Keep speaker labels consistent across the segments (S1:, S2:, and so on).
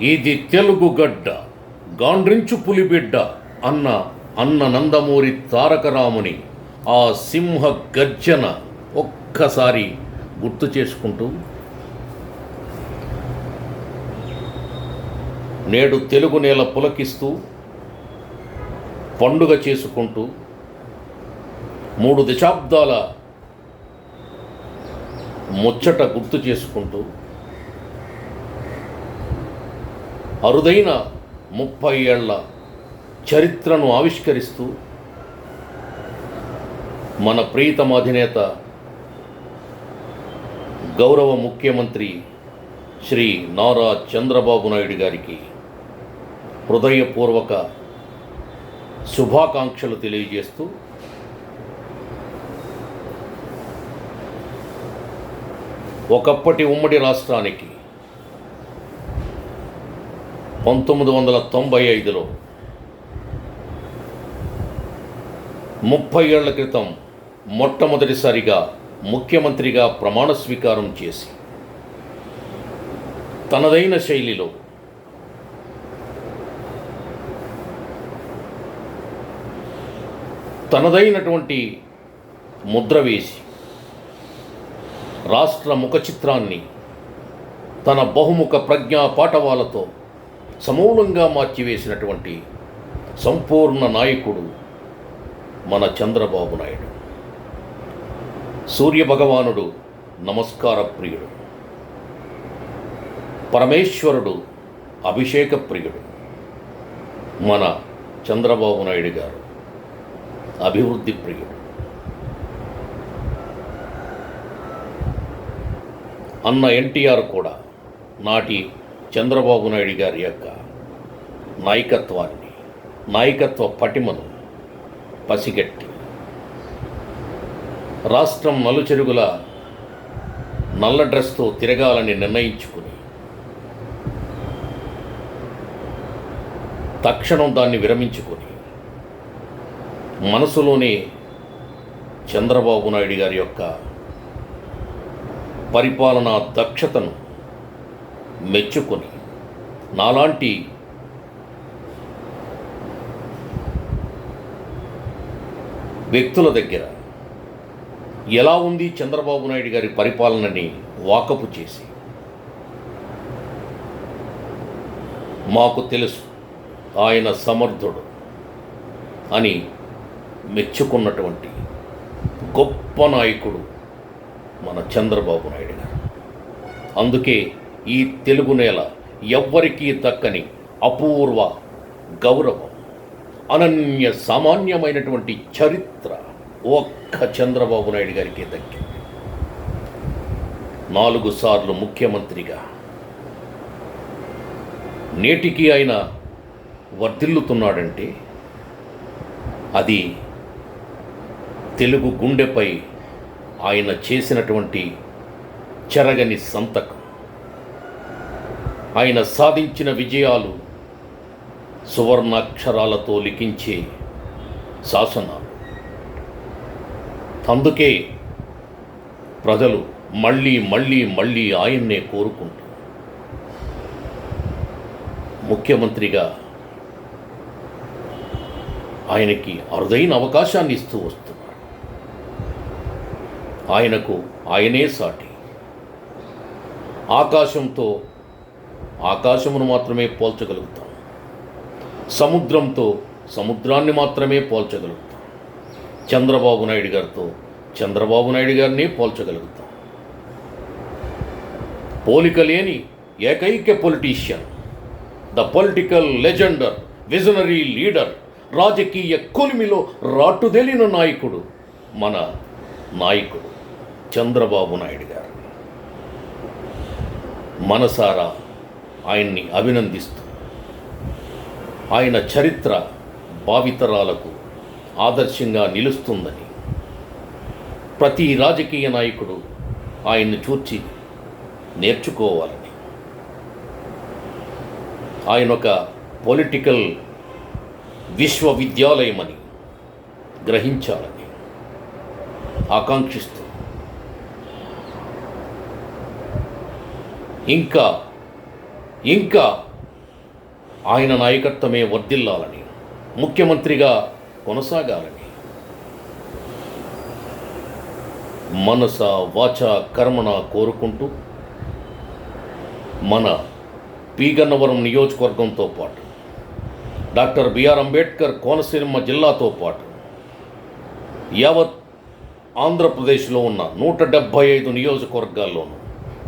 S1: ఇది తెలుగు గడ్డ గాండ్రించు పులిబిడ్డ అన్న అన్న నందమూరి తారకరాముని ఆ సింహ గర్జన ఒక్కసారి గుర్తు చేసుకుంటూ. నేడు తెలుగు నేల పులకిస్తూ పండుగ చేసుకుంటూ మూడు దశాబ్దాల ముచ్చట గుర్తు చేసుకుంటూ అరుదైన ముప్పై ఏళ్ళ చరిత్రను ఆవిష్కరిస్తూ మన ప్రీతమ అధినేత గౌరవ ముఖ్యమంత్రి శ్రీ నారా చంద్రబాబు నాయుడు గారికి హృదయపూర్వక శుభాకాంక్షలు తెలియజేస్తూ ఒకప్పటి ఉమ్మడి రాష్ట్రానికి పంతొమ్మిది వందల తొంభై ఐదులో ముప్పై ఏళ్ళ క్రితం మొట్టమొదటిసారిగా ముఖ్యమంత్రిగా ప్రమాణ స్వీకారం చేసి తనదైన శైలిలో తనదైనటువంటి ముద్ర వేసి రాష్ట్ర ముఖ చిత్రాన్ని తన బహుముఖ ప్రజ్ఞా పాఠవాలతో సమూలంగా మార్చివేసినటువంటి సంపూర్ణ నాయకుడు మన చంద్రబాబు నాయుడు. సూర్యభగవానుడు నమస్కార ప్రియుడు పరమేశ్వరుడు అభిషేక ప్రియుడు మన చంద్రబాబు నాయుడు గారు అభివృద్ధి ప్రియుడు. అన్న ఎన్టీఆర్ కూడా నాటి చంద్రబాబు నాయుడు గారి యొక్క నాయకత్వాన్ని నాయకత్వ పటిమను పసిగట్టి రాష్ట్రం నలుచెరుగుల నల్ల డ్రెస్తో తిరగాలని నిర్ణయించుకుని తక్షణం దాన్ని విరమించుకొని మనసులోనే చంద్రబాబు నాయుడు గారి యొక్క పరిపాలనా దక్షతను మెచ్చుకొని నాలాంటి వ్యక్తుల దగ్గర ఎలా ఉంది చంద్రబాబు నాయుడు గారి పరిపాలనని వాకపు చేసి మాకు తెలుసు ఆయన సమర్థుడు అని మెచ్చుకున్నటువంటి గొప్ప నాయకుడు మన చంద్రబాబు నాయుడు గారు. అందుకే ఈ తెలుగు నేల ఎవ్వరికీ దక్కని అపూర్వ గౌరవం అనన్య సామాన్యమైనటువంటి చరిత్ర ఒక్క చంద్రబాబు నాయుడు గారికి దక్కింది. నాలుగు సార్లు ముఖ్యమంత్రిగా నేటికి ఆయన వర్ధిల్లుతున్నాడంటే అది తెలుగు గుండెపై ఆయన చేసినటువంటి చెరగని సంతకం. ఆయన సాధించిన విజయాలు సువర్ణాక్షరాలతో లిఖించే శాసనాలు. అందుకే ప్రజలు మళ్ళీ మళ్ళీ మళ్ళీ ఆయన్నే కోరుకుంటూ ముఖ్యమంత్రిగా ఆయనకి అరుదైన అవకాశాన్ని ఇస్తూ వస్తున్నారు. ఆయనకు ఆయనే సాటి. ఆకాశంతో ఆకాశమును మాత్రమే పోల్చగలుగుతాం. సముద్రంతో సముద్రాన్ని మాత్రమే పోల్చగలుగుతాం. చంద్రబాబు నాయుడు గారితో చంద్రబాబు నాయుడు గారిని పోల్చగలుగుతాం. పోలిక లేని ఏకైక politician the political legend visionary leader రాజకీయ కొలిమిలో రాటుదెలిన నాయకుడు మన నాయకుడు చంద్రబాబు నాయుడు గారు. మనసారా ఆయన్ని అభినందిస్తూ ఆయన చరిత్ర భావితరాలకు ఆదర్శంగా నిలుస్తుందని. ప్రతి రాజకీయ నాయకుడు ఆయన్ని చూచి నేర్చుకోవాలని. ఆయన ఒక పొలిటికల్ విశ్వవిద్యాలయమని గ్రహించాలని ఆకాంక్షిస్తూ ఇంకా ఇంకా ఆయన నాయకత్వమే వర్ధిల్లాలని ముఖ్యమంత్రిగా కొనసాగాలని. మనస వాచ కర్మణ కోరుకుంటూ మన పీగన్నవరం నియోజకవర్గంతో పాటు doctor B R Ambedkar Konaseema జిల్లాతో పాటు యావత్ ఆంధ్రప్రదేశ్లో ఉన్న నూట డెబ్భై ఐదు నియోజకవర్గాల్లోనూ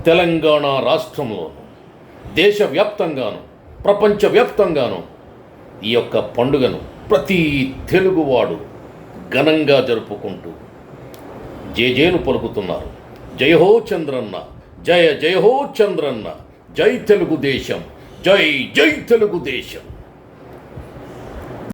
S1: తెలంగాణ రాష్ట్రంలోనూ దేశవ్యాప్తంగాను ప్రపంచవ్యాప్తంగాను ఈ యొక్క పండుగను ప్రతి తెలుగువాడు ఘనంగా జరుపుకుంటూ జేజేలు పలుకుతున్నారు. జయహో చంద్రన్న జయ జయహో చంద్రన్న జై తెలుగుదేశం జై జై తెలుగుదేశం.